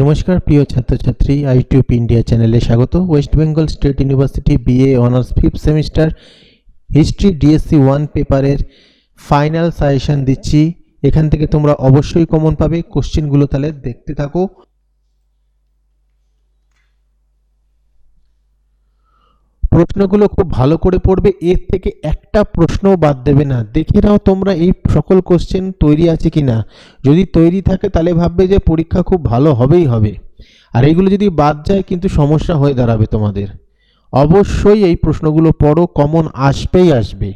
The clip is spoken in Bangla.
নমস্কার, প্রিয় ছাত্রছাত্রী আইটিউপ ইন্ডিয়া চ্যানেলে স্বাগত। West Bengal state university BA honours fifth semester history DSC one পেপারের ফাইনাল সাজেশন দিচ্ছি। এখান থেকে তোমরা অবশ্যই কমন পাবে। কোশ্চেনগুলো তাহলে দেখতে থাকো। প্রশ্নগুলো খুব ভালো করে পড়বে, এর থেকে একটা প্রশ্ন বাদ দেবে না। দেখে নাও তোমরা এই সকল কোশ্চেন তৈরি আছে কি না যদি তৈরি থাকে তাহলে ভাববে যে পরীক্ষা খুব ভালো হবেই হবে। আর এইগুলো যদি বাদ যায় কিন্তু সমস্যা হয়ে দাঁড়াবে তোমাদের। অবশ্যই এই প্রশ্নগুলো পড়ো কমন আসবেই আসবে।